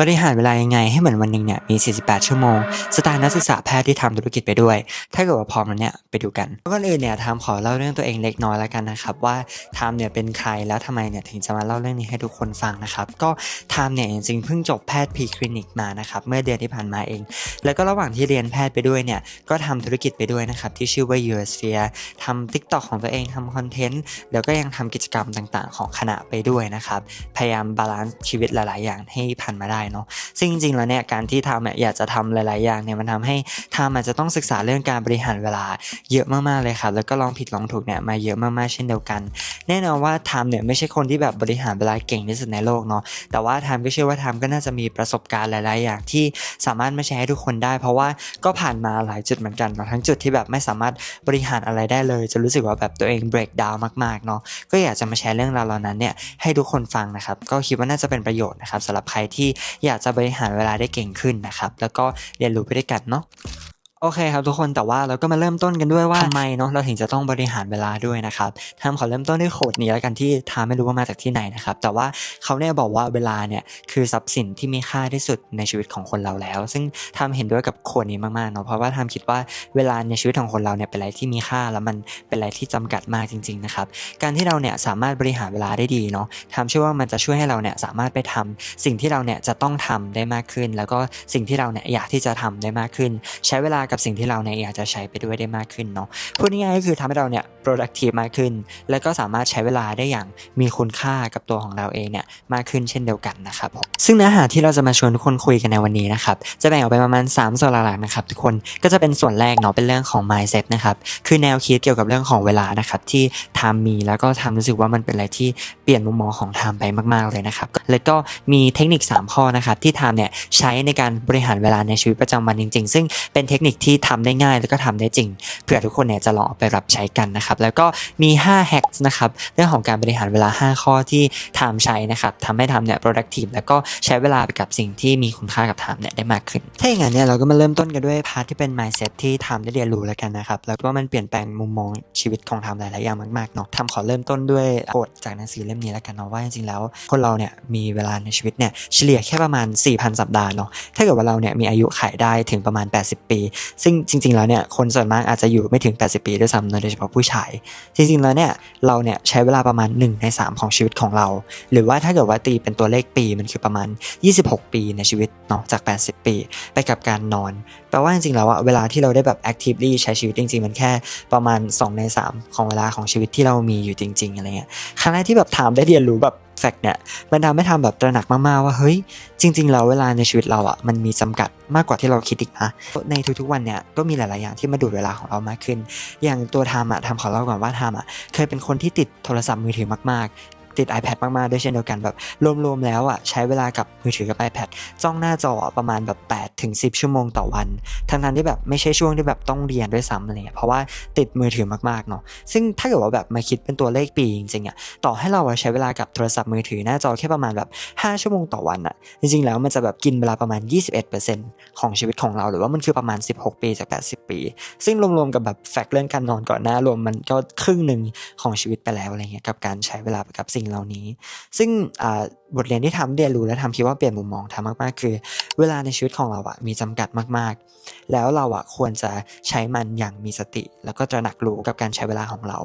บริหารเวลายังไงให้เหมือนวันหนึ่งเนี่ยมี 48 ชั่วโมง สไตล์นักศึกษาแพทย์ที่ทำธุรกิจไปด้วย ถ้าเกิดว่าพร้อมแล้วเนี่ยไปดูกันก่อนอื่นเนี่ยทามขอเล่าเรื่องตัวเองเล็กน้อยแล้วกันนะครับว่าทามเนี่ยเป็นใครแล้วทำไมเนี่ยถึงจะมาเล่าเรื่องนี้ให้ทุกคนฟังนะครับก็ทามเนี่ยจริงๆเพิ่งจบแพทย์พีคลินิกมานะครับเมื่อเดือนที่ผ่านมาเอง แล้วก็ระหว่างที่เรียนแพทย์ไปด้วยเนี่ยก็ทำธุรกิจไปด้วยนะครับที่ชื่อว่า u s p h e r e ทำ TikTok ของตัวเองทำคอนเทนต์แล้วก็ยังทำกิจกรรมต่างๆ ของคณะไปด้วยนะครับพยายามบาลานซ์ชีวิตหลาย ๆ อย่างให้ผ่านมาได้เนาะซึ่งจริงๆแล้วเนี่ยการที่ทำอะอยากจะทำหลาย ๆ อย่างเนี่ยมันทำให้ทำอาจจะต้องศึกษาเรื่องการบริหารเวลาเยอะมากๆเลยครับแล้วก็ลองผิดลองถูกเนี่ยมาเยอะมากๆเช่นเดียวกัน แน่นอนว่าทำเนี่ยไม่ใช่คนที่แบบบริหารเวลาเก่งที่สุดในโลกเนาะแต่ว่าทำก็เชื่อว่าทำก็น่าจะมีประสบการณ์หลาย ๆ อย่างที่สามารถมาแชร์ให้ทุกคนได้ เพราะว่าก็ผ่านมาหลายจุดเหมือนกันเนาะทั้งจุดที่แบบไม่สามารถบริหารอะไรได้เลย จะรู้สึกว่าแบบตัวเอง break down มากๆเนาะก็อยากจะมาแชร์เรื่องราวเหล่านั้นเนี่ยให้ทุกคนฟังนะครับก็คิดว่าน่าจะเป็นประโยชน์นะครับสำหรับใครที่อยากจะบริหารเวลาได้เก่งขึ้นนะครับ แล้วก็เรียนรู้ไปด้วยกันเนาะ โอเคครับทุกคนแต่ว่าเราก็มาเริ่มต้นกันด้วยว่าทำไมเนาะเราถึงจะต้องบริหารเวลาด้วยนะครับทาขอเริ่มต้นด้วยโคดนี้แล้วกันที่ทามไม่รู้ว่ามาจากที่ไหนนะครับแต่ว่าเขาเนี่ยบอกว่าเวลาเนี่ยคือทรัพย์สินที่มีค่าที่สุดในชีวิตของคนเราแล้ว ซึ่งทามเห็นด้วยกับโคดนี้มากๆเนาะเพราะว่าทามคิดว่าเวลาในชีวิตของคนเราเนี่ยเป็นอะไรที่มีค่าแล้วมันเป็นอะไรที่จำกัดมากจริงๆนะครับการที่เราเนี่ยสามารถบริหารเวลาได้ดีเนาะทามเชื่อว่ามันจะช่วยให้เราเนี่ยสามารถไปทำสิ่งที่เราเนี่ยจะต้องทำได้มากขึ้น แล้วก็สิ่งที่เราเนี่ยอยากที่จะทำได้มากขึ้น ใช้เวลากับับสิ่งที่เราเนี่ยอยากจะใช้ไปด้วยได้มากขึ้นเนาะพูดง่ายๆก็คือทำให้เราเนี่ย productive มากขึ้น แล้วก็สามารถใช้เวลาได้อย่างมีคุณค่ากับตัวของเราเองเนี่ยมากขึ้นเช่นเดียวกันนะครับผมซึ่งเนื้อหาที่เราจะมาชวนทุกคนคุยกันในวันนี้นะครับจะแบ่งออกเป็นประมาณ 3 ส่วนหลักๆนะครับทุกคนก็จะเป็นส่วนแรกเนาะเป็นเรื่องของ mindset นะครับคือแนวคิดเกี่ยวกับเรื่องของเวลานะครับที่ทามมีแล้วก็ทามรู้สึกว่ามันเป็นอะไรที่เปลี่ยนมุมมองของทามไปมากๆเลยนะครับแล้วก็มีเทคนิค 3 ข้อนะครับที่ทามเนี่ยใช้ในการบริหารเวลาในชีวิตประจำวันจริง ๆ ซึ่งเป็นเทคนิคที่ทำได้ง่ายแล้วก็ทำได้จริงเผื่อทุกคนเนี่ยจะลองเอาไปรับใช้กันนะครับ แล้วก็มี 5 hacks นะครับ เรื่องของการบริหารเวลา 5 ข้อที่ทำใช้นะครับทำให้ทำเนี่ย productive แล้วก็ใช้เวลาไปกับสิ่งที่มีคุณค่ากับทำเนี่ยได้มากขึ้น ถ้าอย่างนั้นเนี่ยเราก็มาเริ่มต้นกันด้วยพาร์ทที่เป็น mindset ที่ทำได้เรียนรู้แล้วกันนะครับ แล้วก็มันเปลี่ยนแปลงมุมมองชีวิตของทำหลายๆอย่างมากๆเนาะทำขอเริ่มต้นด้วยโจทจากหนังสือเล่มนี้แล้วกันเนาะว่าจริงๆแล้วคนเราเนี่ยมีเวลาในชีวิตเนี่ยเฉลี่ยแค่ประมาณ 4,000 สัปดาห์เนาะถ้าเกิดว่าเราเนี่ยมีอายุขัยได้ถึงประมาณ 80 ปีซึ่งจริง ๆ แล้วเนี่ยคนส่วนมากอาจจะอยู่ไม่ถึง 80 ปีด้วยซ้ำนะโดยเฉพาะผู้ชาย จริง ๆ แล้วเนี่ยเราเนี่ยใช้เวลาประมาณ 1 ใน 3 ของชีวิตของเรา หรือว่าถ้าเกิดว่าตีเป็นตัวเลขปีมันคือประมาณ 26 ปีในชีวิตเนาะจาก 80 ปี ไปกับการนอนแปลว่าจริงๆแล้วอะเวลาที่เราได้แบบ actively ใช้ชีวิตจริง ๆ มันแค่ประมาณ 2 ใน 3 ของเวลาของชีวิตที่เรามีอยู่จริง ๆ อะไรเงี้ยครั้งแรกที่แบบถามได้เรียนรู้แบบ ฟกเนี่ยมันทำให้ทำแบบตระหนักมากๆว่าเฮ้ยจริง ๆ แล้วเวลาในชีวิตเราอะมันมีจำกัดมากกว่าที่เราคิดอีกนะในทุกๆวันเนี่ยก็มีหลายๆอย่างที่มาดูดเวลาของเรามากขึ้น อย่างตัวทามอะทำขอเล่าก่อนว่าทามอะเคยเป็นคนที่ติดโทรศัพท์มือถือมากๆ ติด iPad มากๆ ด้วยเช่นเดียวกันแบบรวมๆแล้วอะใช้เวลากับมือถือกับ iPad จ้องหน้าจอประมาณแบบ8ถึง10 ชั่วโมงต่อวันทั้งนั้นที่แบบไม่ใช่ช่วงที่แบบต้องเรียนด้วยซ้ำอะไรเงี้ยเพราะว่าติดมือถือมากๆเนาะซึ่งถ้าเกิดว่าแบบมาคิดเป็นตัวเลขปีจริงๆอะต่อให้เราใช้เวลากับโทรศัพท์มือถือหน้าจอแค่ประมาณแบบ 5 ชั่วโมงต่อวันอะจริงๆแล้วมันจะแบบกินเวลาประมาณ 21%ของชีวิตของเราหรือว่ามันคือประมาณ 16 ปีจาก 80 ปี ซึ่งรวมๆกับแบบแฟกต์เรื่องการนอนก่อนหน้ารวมมันก็ครึ่งหนึ่งของชีวิตไปแล้วอะไรเงี้ยกับการใช้เวลากับสิ่งิ่งเหล่านี้ ซึ่งอ่า บทเรียนที่ทำเรียนรู้และทำคิดว่าเปลี่ยนมุมมองทำมากๆ คือ เวลาในชีวิตของเราอะมีจำกัดมากๆ แล้วเราอะควรจะใช้มันอย่างมีสติ แล้วก็ตระหนักรู้กับการใช้เวลาของเรา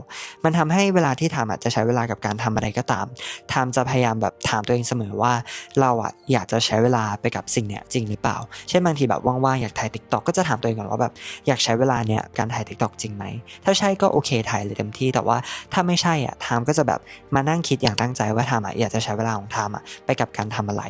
มันทำให้เวลาที่ทำอะจะใช้เวลากับการทำอะไรก็ตามทำจะพยายามแบบถามตัวเองเสมอว่า เราอะอยากจะใช้เวลาไปกับสิ่งเนี้ยจริงหรือเปล่า เช่นบางทีแบบว่างๆอยากถ่ายติ๊กต็อกก็จะถามตัวเองก่อนว่าแบบอยากใช้เวลาเนี้ยการถ่ายติ๊กต็อกจริงไหมถ้าใช่ก็โอเคถ่ายเลยเต็มที่แต่ว่าถ้าไม่ใช่อะทามก็จะแบบมานั่งคิดอย่างตั้งใจว่าทามอะอยากจะใช้เวลาของทามอะไปกับการทำอะไร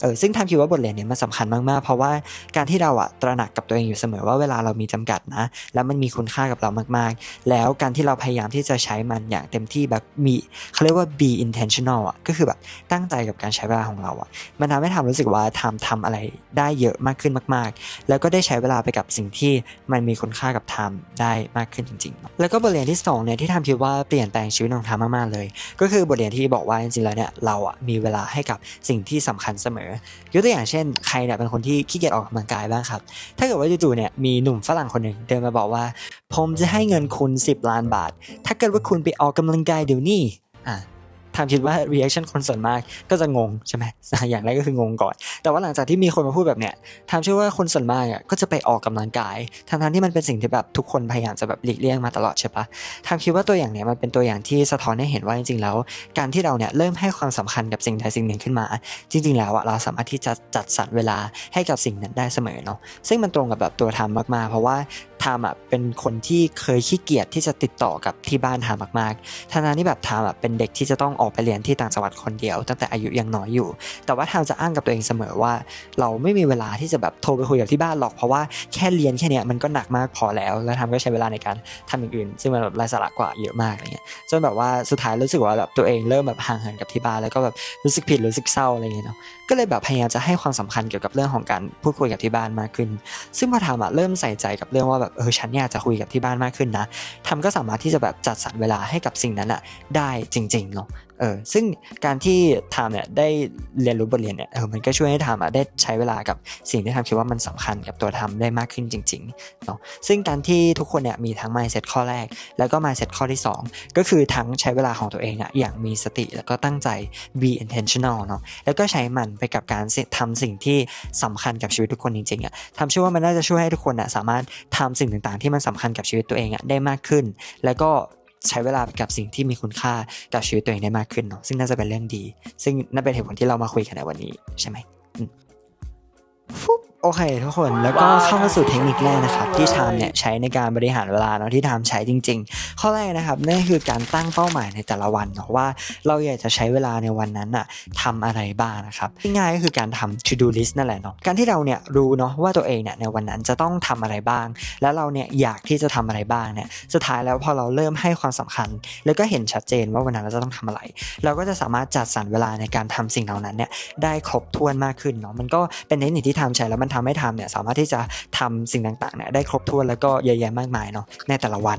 เออซึ่งทามคิดว่าบทเรียนเนี้มันสำคัญมากๆ เพราะว่าการที่เราอะตระหนักกับตัวเองอยู่เสมอว่าเวลาเรามีจำกัดนะ แล้วมันมีคุณค่ากับเรามากๆ แล้วการที่เราพยายามที่จะใช้มันอย่างเต็มที่แบบมีเขาเรียกว่า be intentional อะก็คือแบบตั้งใจกับการใช้เวลาของเราอะมันทำให้ทำรู้สึกว่าทำทำอะไรได้เยอะมากขึ้นมาก ๆ แล้วก็ได้ใช้เวลาไปกับสิ่งที่มันมีคุณค่ากับทำได้มากขึ้นจริง ๆ แล้วก็บทเรียนที่สองเนี่ยที่ทำคิดว่าเปลี่ยนแปลงชีวิตของทำมากๆเลย ก็คือบทเรียนที่บอกว่าจริงๆแล้วเนี่ยเราอะมีเวลาให้กับสิ่งที่สำคัญเสมอยกตัวอย่างเช่น ใครเนี่ยเป็นคนที่ขี้เกียจออกกำลังกายบ้างครับ ถ้าเกิดว่าจู่ๆเนี่ยมีหนุ่มฝรั่งคนหนึ่งเดินมาบอกว่า ผมจะให้เงินคุณ 10 ล้านบาท ถ้าเกิดว่าคุณไปออกกำลังกายเดี๋ยวนี้อะ ทำคิดว่า reaction คนส่วนมากก็จะงงใช่ไหมอย่างแรกก็คืองงก่อน แต่ว่าหลังจากที่มีคนมาพูดแบบเนี้ยทำเชื่อว่าคนส่วนมากอะก็จะไปออกกำลังกายทั้งๆที่มันเป็นสิ่งที่แบบทุกคนพยายามจะแบบหลีกเลี่ยงมาตลอดใช่ปะทำคิดว่าตัวอย่างเนี้ยมันเป็นตัวอย่างที่สะท้อนให้เห็นว่าจริงๆแล้ว การที่เราเนี่ยเริ่มให้ความสำคัญกับสิ่งใดสิ่งหนึ่งขึ้นมา จริง ๆ แล้วอะเราสามารถที่จะจัดสรรเวลาให้กับสิ่งนั้นได้เสมอเนาะซึ่งมันตรงกับแบบตัวทำมากๆ เพราะว่าทามอะเป็นคนที่เคยขี้เกียจที่จะติดต่อกับที่บ้านทามมากๆทั้งๆที่แบบทามอะเป็นเด็กที่จะต้องออกไปเรียนที่ต่างจังหวัดคนเดียว ตั้งแต่อายุยังน้อยอยู่ แต่ว่าทามจะอ้างกับตัวเองเสมอว่า เราไม่มีเวลาที่จะแบบโทรไปคุยกับที่บ้านหรอกเพราะว่าแค่เรียนแค่เนี้ยมันก็หนักมากพอแล้ว แล้วทามก็ใช้เวลาในการทำอย่างอื่น ซึ่งมันแบบไร้สาระกว่าเยอะมากอะไรเงี้ยจนแบบว่าสุดท้ายรู้สึกว่าแบบตัวเองเริ่มแบบห่างเหินกับที่บ้านแล้วก็แบบรู้สึกผิดรู้สึกเศร้าอะไรเงี้ยเนาะก็เลยแบบพยายามจะให้ความสำคัญเกี่ยวกับเรื่องของการพูดคุยกับที่บ้านมากขึ้น ซึ่งพอทำอะเริ่มใส่ใจกับเรื่องว่าแบบเออฉันเนี่ยจะคุยกับที่บ้านมากขึ้นนะทำก็สามารถที่จะแบบจัดสรรเวลาให้กับสิ่งนั้นอะได้จริงๆเนาะ เออซึ่งการที่ทามเนี่ยได้เรียนรู้บทเรียนเนี่ยเออมันก็ช่วยให้ทามอะได้ใช้เวลากับสิ่งที่ทามคิดว่ามันสำคัญกับตัวทาได้มากขึ้นจริงๆเนาะซึ่งการที่ทุกคนเนี่ยมีทั้ง mindset ข้อแรก แล้วก็ mindset ข้อที่ 2 ก็คือทั้งใช้เวลาของตัวเองอะอย่างมีสติแล้วก็ตั้งใจ be intentional เนาะแล้วก็ใช้มันไปกับการทำสิ่งที่สำคัญกับชีวิตทุกคนจริงๆอะทำเชื่อว่ามันน่าจะช่วยให้ทุกคนอะสามารถทำสิ่งต่างๆ ที่มันสำคัญกับชีวิตตัวเองอะได้มากขึ้น แล้วก็ ใช้เวลากับสิ่งที่มีคุณค่ากับชีวิตตัวเองได้มากขึ้นเนาะซึ่งน่าจะเป็นเรื่องดี ซึ่งนั่นเป็นเหตุผลที่เรามาคุยกันในวันนี้ใช่ไหม โอเคทุกคนแล้วก็เข้ามาสู่เทคนิคแรกนะครับ ที่ทามเนี่ยใช้ในการบริหารเวลาเนาะที่ทามใช้จริง ๆ ข้อแรกนะครับนั่นคือการตั้งเป้าหมายในแต่ละวันเนาะว่าเราอยากจะใช้เวลาในวันนั้นอะทำอะไรบ้างนะครับง่ายๆก็คือการทำ to do list นั่นแหละเนาะการที่เราเนี่ยรู้เนาะว่าตัวเองเนี่ยในวันนั้นจะต้องทำอะไรบ้าง แล้วเราเนี่ยอยากที่จะทำอะไรบ้างเนี่ยสุดท้ายแล้วพอเราเริ่มให้ความสำคัญ แล้วก็เห็นชัดเจนว่าวันนั้นเราจะต้องทำอะไร เราก็จะสามารถจัดสรรเวลาในการทำสิ่งเหล่านั้นเนี่ยได้ครบถ้วนมากขึ้นเนาะมันก็เป็นเทคนิคที่ทำใช้แล้วมันทำให้ทำเนี่ยสามารถที่จะทำสิ่งต่างๆเนี่ยได้ครบถ้วนแล้วก็เยอะแยะมากมายเนาะในแต่ละวัน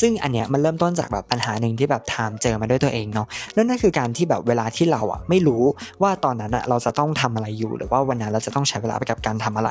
ซึ่งอันเนี้ยมันเริ่มต้นจากแบบปัญหาหนึ่งที่แบบทำเจอมาด้วยตัวเองเนาะนั่นก็คือการที่แบบเวลาที่เราอะไม่รู้ว่าตอนนั้นอะเราจะต้องทำอะไรอยู่ หรือว่าวันนั้นเราจะต้องใช้เวลาไปกับการทำอะไร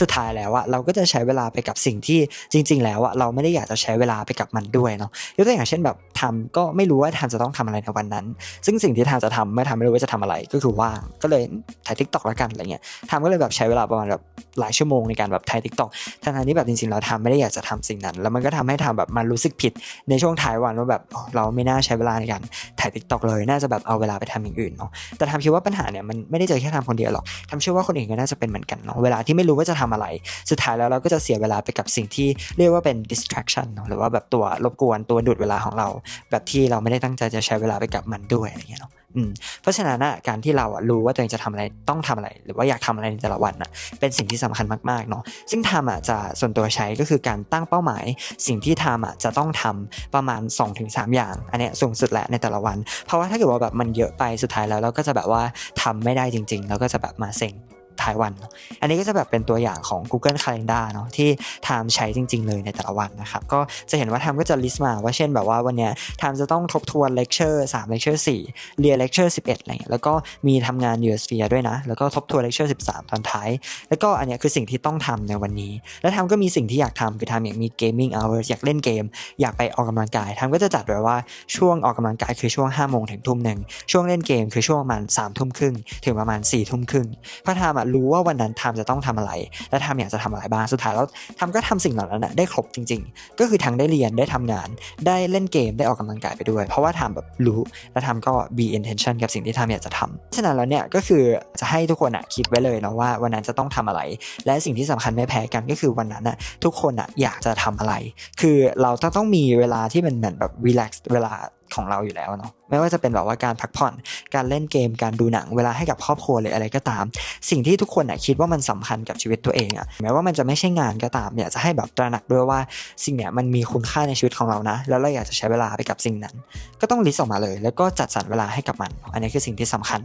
สุดท้ายแล้วอะเราก็จะใช้เวลาไปกับสิ่งที่จริง ๆ แล้วอะเราไม่ได้อยากจะใช้เวลาไปกับมันด้วยเนาะยกตัวอย่างเช่นแบบทำก็ไม่รู้ว่าทำจะต้องทำอะไรในวันนั้น ซึ่งสิ่งที่ทำจะทำเมื่อทำไม่รู้ว่าจะทำอะไรก็คือว่างก็เลยถ่ายทิกตอกแล้วกันอะไรเงี้ยทำก็เลยแบบใช้เวลาประมาณแบบหลายชั่วโมงในการแบบถ่ายทิกตอกทั้งๆที่แบบจริงๆ เราทำไม่ได้อยากจะทำสิ่งนั้น แล้วมันก็ทำให้ทำแบบมันรู้สึกผิดในช่วงท้ายวันว่าแบบเราไม่น่าใช้เวลาในการถ่ายทิกตอกเลย น่าจะแบบเอาเวลาไปทำอย่างอื่นเนาะ แต่ทำคิดว่าปัญหาเนี่ยมันไม่ได้เจอแค่ทำคนเดียวหรอกทำเชื่อว่าคนอื่นก็น่าจะเป็นเหมือนกันเนาะ เวลาที่ไม่รู้ว่าจะทำอะไร สุดท้ายแล้วเราก็จะเสียเวลาไปกับสิ่งที่เรียกว่าเป็น distraction เนาะ หรือว่าแบบตัวรบกวนตัวดูดเวลาของเรา แบบที่เราไม่ได้ตั้งใจจะใช้เวลาไปกับมันด้วยอะไรเงี้ยเนาะ เพราะฉะนั้นนะการที่เราอะรู้ว่าตัวเองจะทำอะไรต้องทำอะไร หรือว่าอยากทำอะไรในแต่ละวันอะเป็นสิ่งที่สำคัญมากๆเนาะซึ่งทำอะจะส่วนตัวใช้ก็คือการตั้งเป้าหมาย สิ่งที่ทำอะจะต้องทำประมาณ 2-3 อย่าง อันเนี้ยสูงสุดแหละในแต่ละวัน เพราะว่าถ้าเกิดว่าแบบมันเยอะไปสุดท้ายแล้วเราก็จะแบบว่าทำไม่ได้จริง ๆ แล้วก็จะแบบมาเซ็ง ท้ายวัน อันนี้ก็จะแบบเป็นตัวอย่างของ Google Calendar เนาะที่ทามใช้จริง ๆ เลยในแต่ละวันนะครับก็จะเห็นว่าทามก็จะลิสต์มาว่าเช่นแบบว่าวันเนี้ยทามจะต้องทบทวนเลคเชอร์3เลคเชอร์4เรียนเลคเชอร์11อะไรเงี้ยแล้วก็มีทำงาน US f e a r ด้วยนะ แล้วก็ทบทวนเลคเชอร์13ตอนท้าย แล้วก็อันเนี้ยคือสิ่งที่ต้องทำในวันนี้ แล้วทามก็มีสิ่งที่อยากทำคือทามอยากมี gaming hours อยากเล่นเกม อยากไปออกกำลังกายทามก็จะจัดไว้ว่าช่วงออกกำลังกายคือช่วง5โมงถึงทุ่มหนึ่งช่วงเล่นเกมคือช่วงประมาณ3ทุ่มครึ่งถึงประมาณ4ทุ่มครึ่งพระทามอะรู้ว่าวันนั้นทามจะต้องทำอะไร และทามอยากจะทำอะไรบ้างสุดท้ายแล้วทามก็ทำสิ่งเหล่านั้นได้ครบจริง ๆ ก็คือทั้งได้เรียนได้ทำงาน ได้เล่นเกมได้ออกกำลังกายไปด้วย เพราะว่าทามแบบรู้และทามก็ be intention กับสิ่งที่ทามอยากจะทำฉะนั้นแล้วเนี่ยก็คือจะให้ทุกคนอะคิดไว้เลยเนาะว่าวันนั้นจะต้องทำอะไร และสิ่งที่สำคัญไม่แพ้กันก็คือวันนั้นอะทุกคนอะอยากจะทำอะไร คือเราต้องต้องมีเวลาที่มันเหมือนแบบ relax เวลา ของเราอยู่แล้วเนาะไม่ว่าจะเป็นแบบว่าการพักผ่อน การเล่นเกมการดูหนังเวลาให้กับครอบครัวหรืออะไรก็ตาม สิ่งที่ทุกคนอะคิดว่ามันสำคัญกับชีวิตตัวเองอะแม้ว่ามันจะไม่ใช่งานก็ตามอยากจะให้แบบตระหนักด้วยว่าสิ่งเนี้ยมันมีคุณค่าในชีวิตของเรานะ แล้วเราอยากจะใช้เวลาไปกับสิ่งนั้น ก็ต้องลิสต์ออกมาเลย แล้วก็จัดสรรเวลาให้กับมัน อันนี้คือสิ่งที่สำคัญ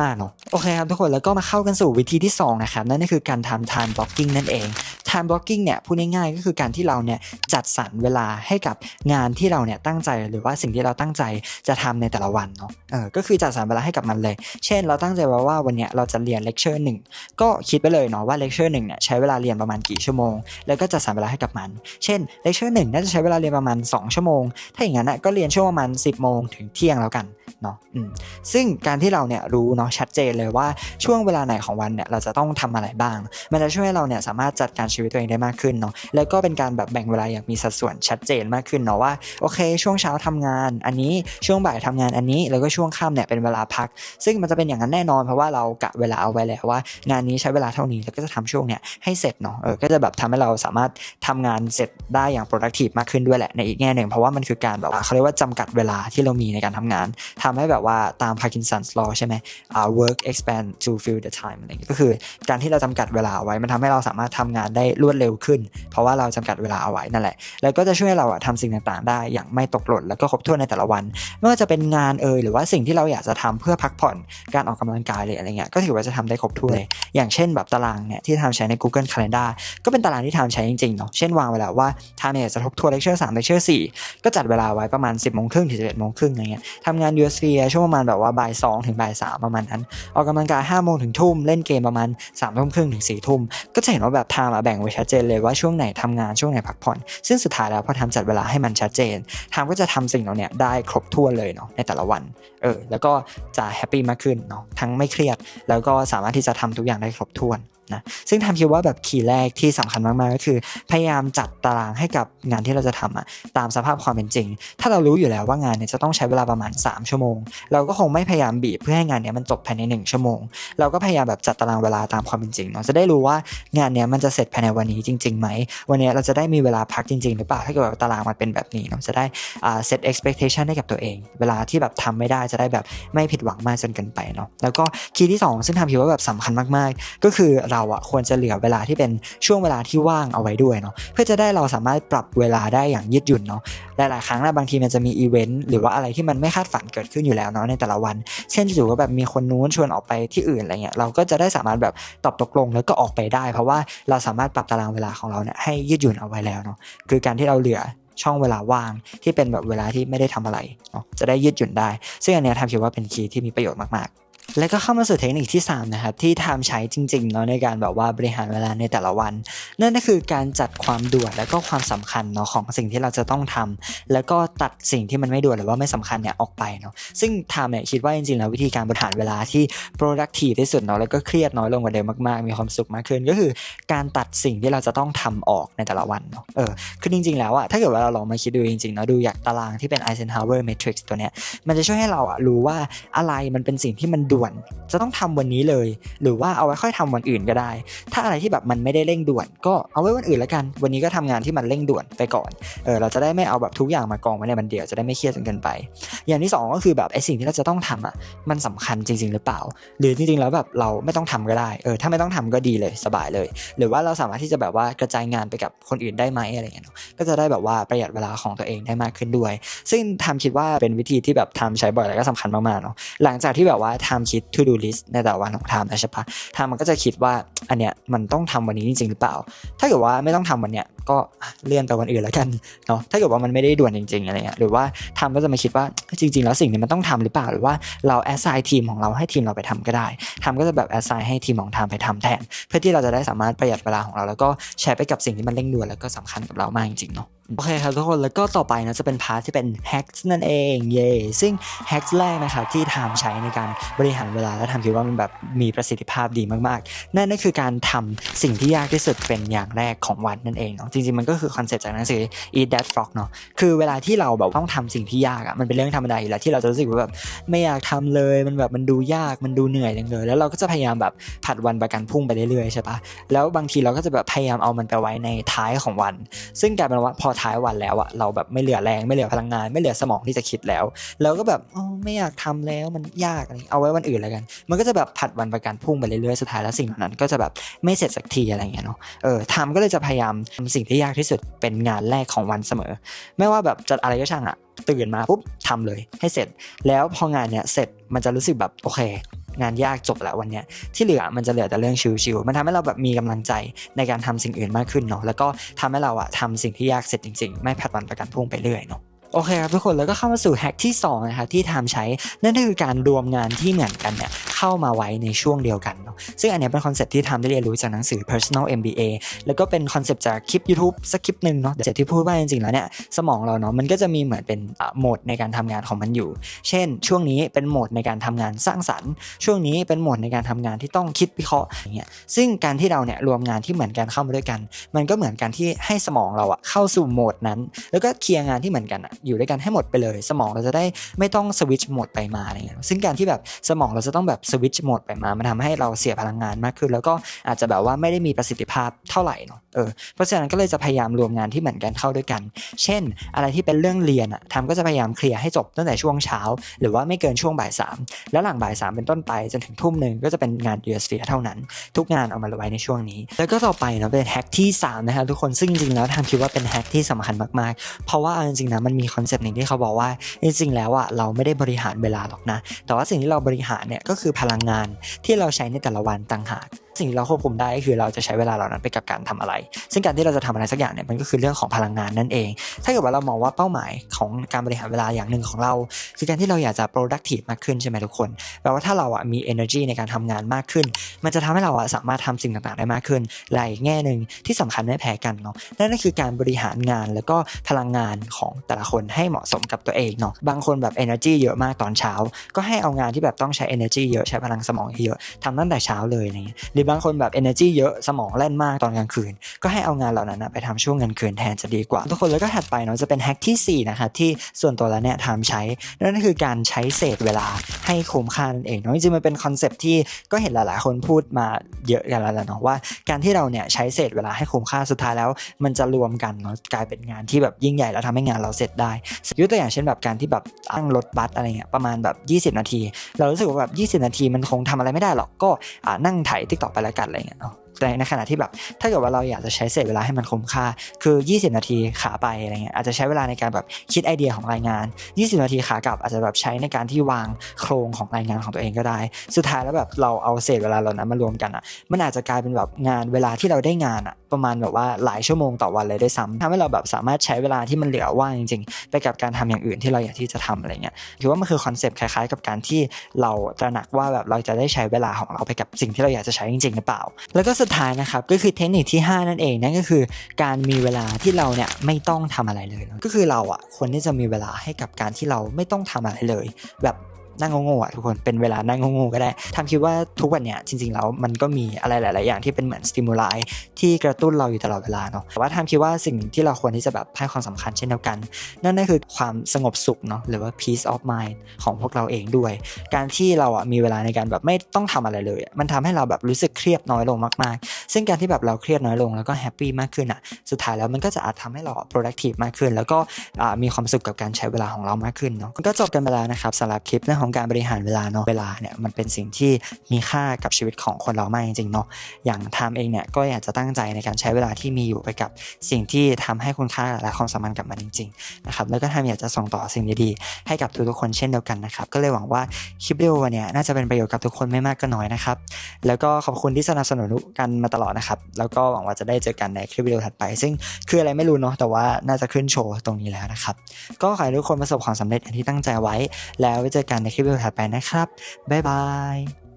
มากๆเนาะโอเคครับทุกคนแล้วก็มาเข้ากันสู่วิธีที่สองนะครับนั่นก็คือการทำ time blocking นั่นเอง time blocking เนี่ยพูดง่ายๆก็คือการที่เราเนี่ยจัดสรรเวลาให้กับงานที่เราเนี่ยตั้งใจหรือว่าสิ่งที่เราตั้งใจจะทำในแต่ละวันเนาะเออก็คือจัดสรรเวลาให้กับมันเลย เช่น เราตั้งใจไว้ว่าวันเนี้ยเราจะเรียนเลคเชอร์หนึ่งก็คิดไปเลยเนาะว่าเลคเชอร์หนึ่งเนี่ยใช้เวลาเรียนประมาณกี่ชั่วโมง แล้วก็จัดสรรเวลาให้กับมัน เช่นเลคเชอร์หนึ่งน่าจะใช้เวลาเรียนประมาณ 2 ชั่วโมง ถ้าอย่างนั้นนะก็เรียนช่วงประมาณ 10โมงถึงเที่ยงแล้วกันเนาะอืมซึ่งการที่เราเนี่ยรู้เนาะชัดเจนเลยว่าช่วงเวลาไหนของวันเนี่ยเราจะต้องทำอะไรบ้าง มันจะช่วยให้เราเนี่ยสามารถจัดการชีวิตตัวเองได้มากขึ้นเนาะแล้วก็เป็นการแบบแบ่งเวลาอย่างมีสัดส่วนชัดเจนมากขึ้นเนาะว่าโอเค ช่วงเช้าทำงานอันนี้ช่วงบ่ายทำงานอันนี้แล้วก็ช่วงค่ำเนี่ยเป็นเวลาพัก ซึ่งมันจะเป็นอย่างนั้นแน่นอนเพราะว่าเรากะเวลาเอาไว้แล้วว่า งานนี้ใช้เวลาเท่านี้แล้วก็จะทำช่วงเนี่ยให้เสร็จเนาะเออก็จะแบบทำให้เราสามารถทำงานเสร็จได้อย่าง productive มากขึ้นด้วยแหละในอีกแง่หนึ่งเพราะว่ามันคือการแบบว่าเขาเรียกว่าจำกัดเวลาที่เรามีในการทำงานทำให้แบบว่าตาม Parkinson's law ใช่ไหมอ่า work expand to fill the time อะไรอย่างนี้ก็คือการที่เราจำกัดเวลาไว้มันทำให้เราสามารถทำงานได้รวดเร็วขึ้น เพราะว่าเราจำกัดเวลาเอาไว้นั่นแหละ แล้วก็จะช่วยให้เราอะทำสิ่งต่างๆ ได้อย่างไม่ตกหล่นแล้วก็ครบถ้วนในแต่ละวัน ไม่ว่าจะเป็นงานเอ่ยหรือว่าสิ่งที่เราอยากจะทำเพื่อพักผ่อนการออกกำลังกายเลยอะไรเงี้ยก็ถือว่าจะทำได้ครบถ้วนเลย อย่างเช่นแบบตารางเนี่ยที่ทำใช้ใน Google Calendar ก็เป็นตารางที่ทำใช้จริงๆเนาะเช่นวางไว้แล้วว่าทำเนี่ยจะทบทวนเลคเชอร์สามเลคเชอร์สี่ก็จัดเวลาไว้ประมาณ 10บโมงครึ่งถึงสิบเอ็ดโมงครึ่งอะไรเงี้ยทำงาน USB ช่วงประมาณแบบว่าบ่ายสองถึงบ่ายสามประมาณนั้น ออกกำลังกาย5้าโมงถึงทุ่มเล่นเกมประมาณ3ามทุ่มครึ่งถึง4ี่ทุ่มก็จะเห็นว่าแบบไทม์แบ่งไว้ชัดเจนเลยว่าช่วงไหนทำงานช่วงไหนพักผ่อน ซึ่งสุดท้ายแล้วพอทำจัดเวลาให้มันชัดเจนไทม์ก็จะทำสิ่งเหล่านี้ได้ครบถ้วนเลยเนาะในแต่ละวันเออแล้วก็จะแฮปปี้มากขึ้นเนาะทั้งไม่เครียด แล้วก็สามารถที่จะทำทุกอย่างได้ครบถ้วน นะซึ่งทำคิดว่าแบบคีย์แรกที่สำคัญมากๆก็คือ พยายามจัดตารางให้กับงานที่เราจะทำอะตามสภาพความเป็นจริง ถ้าเรารู้อยู่แล้วว่างานเนี่ยจะต้องใช้เวลาประมาณ 3 ชั่วโมง เราก็คงไม่พยายามบีบเพื่อให้งานเนี้ยมันจบภายใน 1 ชั่วโมง เราก็พยายามแบบจัดตารางเวลาตามความเป็นจริงเนาะจะได้รู้ว่างานเนี้ยมันจะเสร็จภายในวันนี้จริงๆไหมวันเนี้ยเราจะได้มีเวลาพักจริงๆหรือเปล่าถ้าเกิดว่าตารางมันเป็นแบบนี้เนาะจะได้อ่า set expectation ให้กับตัวเอง เวลาที่แบบทำไม่ได้จะได้แบบไม่ผิดหวังมากจนเกินไปเนาะแล้วก็คีย์ที่สองซึ่งทำคิดว่าแบบสำคัญมากๆ ก็คือเราอะควรจะเหลือเวลาที่เป็นช่วงเวลาที่ว่างเอาไว้ด้วยเนาะเพื่อจะได้เราสามารถปรับเวลาได้อย่างยืดหยุ่นเนาะหลาย ๆ ครั้งนะบางทีมันจะมีอีเวนต์หรือว่าอะไรที่มันไม่คาดฝันเกิดขึ้นอยู่แล้วเนาะในแต่ละวัน เช่นจู่ๆก็แบบมีคนนู้นชวนออกไปที่อื่นอะไรเงี้ยเราก็จะได้สามารถแบบตอบตกลงแล้วก็ออกไปได้ เพราะว่าเราสามารถปรับตารางเวลาของเราเนี่ยให้ยืดหยุ่นเอาไว้แล้วเนาะคือการที่เราเหลือช่องเวลาว่างที่เป็นแบบเวลาที่ไม่ได้ทำอะไรเนาะจะได้ยืดหยุ่นได้ ซึ่งอันเนี้ยทำคิดว่าเป็นคีย์ที่มีประโยชน์มากๆ แล้วก็เข้ามาสู่เทคนิคที่ 3 นะครับ ที่ทำใช้จริงๆเนาะในการแบบว่าบริหารเวลาในแต่ละวัน นั่นก็คือการจัดความด่วนแล้วก็ความสำคัญเนาะของสิ่งที่เราจะต้องทำแล้วก็ตัดสิ่งที่มันไม่ด่วนหรือว่าไม่สำคัญเนี่ยออกไปเนาะซึ่งทำเนี่ยคิดว่าจริงๆแล้ววิธีการบริหารเวลาที่ productive ที่สุดเนาะแล้วก็เครียดน้อยลงกว่าเดิมมากๆ มีความสุขมากขึ้น ก็คือการตัดสิ่งที่เราจะต้องทำออกในแต่ละวันเนาะเออคือจริง ๆ แล้วอะถ้าเกิดว่าเราลองมาคิดดูจริงๆเนาะดูอยากตารางที่เป็น Eisenhower Matrix ตัวเนี้ยมันจะช่วยให้เราอะรู้ว่าอะไรมันเป็นสิ่งที่มันด่วน จะต้องทำวันนี้เลย หรือว่าเอาไว้ค่อยทำวันอื่นก็ได้ ถ้าอะไรที่แบบมันไม่ได้เร่งด่วน ก็เอาไว้วันอื่นแล้วกัน วันนี้ก็ทำงานที่มันเร่งด่วนไปก่อนเออเราจะได้ไม่เอาแบบทุกอย่างมากองไว้ในวันเดียวจะได้ไม่เครียดจนเกินไป อย่างที่สองก็คือแบบไอ้สิ่งที่เราจะต้องทำอะมันสำคัญจริง ๆ หรือเปล่า หรือจริงๆแล้วแบบเราไม่ต้องทำก็ได้เออถ้าไม่ต้องทำก็ดีเลยสบายเลย หรือว่าเราสามารถที่จะแบบว่ากระจายงานไปกับคนอื่นได้ไหมอะไรเงี้ยก็จะได้แบบว่าประหยัดเวลาของตัวเองได้มากขึ้นด้วย ซึ่งทำคิดว่าเป็นวิธีที่แบบทำใช้บ่อยแล้วก็สำคัญมากๆเนาะหลังจากที่แบบว่าทำคิด to do list ในแต่ละวันของทำนะใช่ปะทำมันก็จะคิดว่าอันเนี้ยมันต้องทำวันนี้จริงๆหรือเปล่า ถ้าเกิดว่าไม่ต้องทำวันเนี้ยก็เลื่อนไปวันอื่นแล้วกันเนาะถ้าเกิดว่ามันไม่ได้ด่วนจริงๆอะไรเงี้ยหรือว่าทำก็จะมาคิดว่าจริง ๆ แล้วสิ่งนี้มันต้องทำหรือเปล่า หรือว่าเรา assign ทีมของเราให้ทีมเราไปทำก็ได้ทำก็จะแบบ assign ให้ทีมของทำไปทำแทน เพื่อที่เราจะได้สามารถประหยัดเวลาของเรา แล้วก็ใช้ไปกับสิ่งที่มันเร่งด่วนแล้วก็สำคัญกับเรามากจริงๆเนาะ โอเคครับทุกคนแล้วก็ต่อไปนะจะเป็นพาร์ทที่เป็น hacks นั่นเองเย่ซึ่ง hacks แรกนะครับที่ทำใช้ในการบริหารเวลาและทำคิดว่ามันแบบมีประสิทธิภาพดีมากๆ นั่นก็คือการทำสิ่งที่ยากที่สุดเป็นอย่างแรกของวันนั่นเองเนาะจริงๆมันก็คือคอนเซ็ปต์จากหนังสือ Eat That Frog เนาะคือเวลาที่เราแบบต้องทำสิ่งที่ยากอะมันเป็นเรื่องธรรมดาอยู่แล้วที่เราจะรู้สึกว่าแบบไม่อยากทำเลยมันแบบมันดูยากมันดูเหนื่อยจังเลย แล้วเราก็จะพยายามแบบผัดวันประกันพรุ่งไปเรื่อยๆใช่ปะแล้วบางทีเราก็จะแบบพยายามเอามันไปไว้ในท้ายของวัน ซึ่งกลายเป็นว่าพอท้ายวันแล้วอะเราแบบไม่เหลือแรงไม่เหลือพลังงาน ไม่เหลือสมองที่จะคิดแล้วเราก็แบบไม่อยากทำแล้วมันยากอะไรเอาไว้วันอื่นแล้วกัน มันก็จะแบบผัดวันประกันพรุ่งไปเรื่อยๆสุดท้ายแล้วสิ่งเหล่านั้นก็จะแบบไม่เสร็จสักทีอะไรเงี้ยเนาะเออทำก็เลยจะพยายามทำสิ่งที่ยากที่สุดเป็นงานแรกของวันเสมอ ไม่ว่าแบบจะอะไรก็ช่างอะตื่นมาปุ๊บทำเลยให้เสร็จ แล้วพองานเนี้ยเสร็จมันจะรู้สึกแบบโอเค งานยากจบแล้ววันเนี้ยที่เหลือมันจะเหลือแต่เรื่องชิวๆมันทำให้เราแบบมีกำลังใจในการทำสิ่งอื่นมากขึ้นเนาะแล้วก็ทำให้เราอะทำสิ่งที่ยากเสร็จจริงๆ ไม่ผัดวันประกันพรุ่งไปเรื่อยเนาะ โอเคครับทุกคนแล้วก็เข้ามาสู่แฮกที่2นะครับที่ทำใช้นั่นก็คือการรวมงานที่เหมือนกันเนี่ยเข้ามาไว้ในช่วงเดียวกันเนาะซึ่งอันนี้เป็นคอนเซ็ปต์ที่ทำได้เรียนรู้จากหนังสือ personal MBA แล้วก็เป็นคอนเซ็ปต์จากคลิป YouTube สักคลิปหนึ่งเนาะจากที่พูดว่าจริงๆแล้วเนี่ยสมองเราเนาะมันก็จะมีเหมือนเป็นโหมดในการทำงานของมันอยู่ เช่น ช่วงนี้เป็นโหมดในการทำงานสร้างสรรค์ ช่วงนี้เป็นโหมดในการทำงานที่ต้องคิดวิเคราะห์อย่างเงี้ยซึ่งการที่เราเนี่ยรวมงานที่เหมือนกันเข้ามาด้วยกัน มันก็เหมือนกันที่ให้สมองเราอะเข้าสู่โหมดนั้น แล้วก็เคลียร์งานที่เหมือนกันอะอยู่ด้วยกันให้หมดไปเลย สมองเราจะได้ไม่ต้องสวิตช์โหมดไปมาอะไรเงี้ยซึ่งการที่แบบสมองเราจะต้องแบบสวิตช์โหมดไปมา มันทำให้เราเสียพลังงานมากขึ้น แล้วก็อาจจะแบบว่าไม่ได้มีประสิทธิภาพเท่าไหร่เนาะเออเพราะฉะนั้นก็เลยจะพยายามรวมงานที่เหมือนกันเข้าด้วยกัน เช่น อะไรที่เป็นเรื่องเรียนอะทำก็จะพยายามเคลียร์ให้จบตั้งแต่ช่วงเช้า หรือว่าไม่เกินช่วงบ่ายสามแล้วหลังบ่ายสามเป็นต้นไปจนถึงทุ่มหนึ่งก็จะเป็นงาน u s p h เท่านั้น ทุกงานเอามาไว้ในช่วงนี้ แล้วก็ต่อไปเนาะเป็นแฮกที่3นะครับทุกคนซึ่งจริงๆแล้วทางคิดว่าเป็นแฮกที่สำคัญมากๆ เพราะว่าเอาจริงๆนะมันมีคอนเซปต์หนึ่งที่เขาบอกว่าจริงๆแล้วอะเราไม่ได้บริหารเวลาหรอกนะ แต่ว่าสิ่งที่เราบริหารเนี่ยก็คือพลังงานที่เราใช้ในแต่ละวันต่างหาก สิ่งที่เราควบคุมได้ก็คือเราจะใช้เวลาเหล่านั้นไปกับการทำอะไร ซึ่งการที่เราจะทำอะไรสักอย่างเนี่ยมันก็คือเรื่องของพลังงานนั่นเอง ถ้าเกิดว่าเรามองว่าเป้าหมายของการบริหารเวลาอย่างหนึ่งของเรา คือการที่เราอยากจะ productive มากขึ้นใช่ไหมทุกคนแปลว่าถ้าเราอะมี energy ในการทำงานมากขึ้น มันจะทำให้เราอะสามารถทำสิ่งต่างๆได้มากขึ้นและอีกแง่หนึ่งที่สำคัญไม่แพ้กันเนาะนั่นก็คือการบริหารงานแล้วก็พลังงานของแต่ละคนให้เหมาะสมกับตัวเองเนาะบางคนแบบ energy เยอะมากตอนเช้า ก็ให้เอางานที่แบบต้องใช้ energy เยอะใช้พลังสมองเยอะทำตั้งแต่เช้าเลยอะไรเงี้ยหรือบางคนแบบ energy เยอะสมองแล่นมากตอนกลางคืน ก็ให้เอางานเหล่านั้นไปทำช่วงกลางคืนแทนจะดีกว่า ทุกคนแล้วก็ถัดไปเนาะจะเป็นแฮกที่4นะครับที่ส่วนตัวแล้วเนี่ยทำใช้ นั่นก็คือการใช้เศษเวลาให้คุ้มค่านั่นเองเนาะจริงๆมันเป็นคอนเซปที่ก็เห็นหลายๆ คนพูดมาเยอะกันแล้วเนาะว่าการที่เราเนี่ยใช้เศษเวลาให้คุ้มค่าสุดท้ายแล้ว มันจะรวมกันเนาะกลายเป็นงานที่แบบยิ่งใหญ่แล้วทำให้งานเราเสร็จได้ยกตัวอย่างเช่นแบบการที่แบบตั้งรถบัสอะไรเงี้ยประมาณแบบ 20 นาที เรารู้สึกว่าแบบ 20 นาทีมันคงทำอะไรไม่ได้หรอกก็นั่งไถติ๊กต็อไปแล้วกันอะไรเงี้ยเนาะ แต่ในขณะที่แบบ ถ้าเกิดว่าเราอยากจะใช้เศษเวลาให้มันคุ้มค่า คือ 20 นาทีขาไปอะไรเงี้ยอาจจะใช้เวลาในการแบบคิดไอเดียของรายงาน 20 นาทีขากลับอาจจะแบบใช้ในการที่วางโครงของรายงานของตัวเองก็ได้ สุดท้ายแล้วแบบเราเอาเศษเวลาเหล่านั้นมารวมกันอะ มันอาจจะกลายเป็นแบบงานเวลาที่เราได้งานอะประมาณแบบว่าหลายชั่วโมงต่อวันเลยได้วยซ้ำทำให้เราแบบสามารถใช้เวลาที่มันเหลือว่างจริงๆ ไปกับการทำอย่างอื่นที่เราอยากที่จะทำอะไรเงี้ยถือว่ามันคือคอนเซปต์คล้ายๆ กับการที่เราตระหนักว่าแบบเราจะได้ใช้เวลาของเราไปกับสิ่งที่เราอยากจะใช้จริงๆหรือเปล่า แล้วก็สดท้ายนะครับก็คือเทคนิคที่ 5 นั่นเองนั่นก็คือ การมีเวลาที่เราเนี่ยไม่ต้องทำอะไรเลย ก็คือเราอะควรที่จะมีเวลาให้กับการที่เราไม่ต้องทำอะไรเลย แบบ นั่งโง่ๆอะทุกคนเป็นเวลานั่งโง่ๆก็ได้ทำคิดว่าทุกวันเนี่ยจริงๆแล้วมันก็มีอะไรหลาย ๆ อย่างที่เป็นเหมือนสติมูลายที่กระตุ้นเราอยู่ตลอดเวลาเนาะแต่ว่าทำคิดว่าสิ่งที่เราควรที่จะแบบให้ความสำคัญเช่นเดียวกัน นั่นก็คือความสงบสุขเนาะหรือว่า peace of mind ของพวกเราเองด้วย การที่เราอะมีเวลาในการแบบไม่ต้องทำอะไรเลย มันทำให้เราแบบรู้สึกเครียดน้อยลงมาก ๆ ซึ่งการที่แบบเราเครียดน้อยลงแล้วก็แฮปปี้มากขึ้นอะสุดท้ายแล้วมันก็จะอาจทำให้เรา productive มากขึ้น แล้วก็มีความสุขกับการใช้เวลาของเรามากขึ้นเนาะก็จบกันไปแล้วนะครับสำหรับคลิปเรื่องของการบริหารเวลาเนาะเวลาเนี่ยมันเป็นสิ่งที่มีค่ากับชีวิตของคนเรามากจริงๆเนาะอย่างทามเองเนี่ยก็อยากจะตั้งใจในการใช้เวลาที่มีอยู่ไปกับสิ่งที่ทำให้คุณค่าและความสำคัญกับมันจริงๆนะครับแล้วก็ทามอยากจะส่งต่อสิ่งดีๆให้กับทุกๆคนเช่นเดียวกันนะครับก็เลยหวังว่าคลิปวิดีโอวันนี้น่าจะเป็นประโยชน์กับทุกคนไม่มากก็น้อยนะครับแล้วก็ขอบคุณที่สนับสนุนกันมาตลอดนะครับแล้วก็หวังว่าจะได้เจอกันในคลิปวิดีโอถัดไป ซึ่งคืออะไรไม่รู้เนาะแต่ว่าน่าจะขึ้นโชว์ตรงนี้แล้วนะครับก็ขอให้ทุกคนประสบความสำเร็จอย่างที่ตั้งใจไว้แล้วไว้เจอกันในคลิปวิดีโอถัดไปนะครับ บ๊ายบาย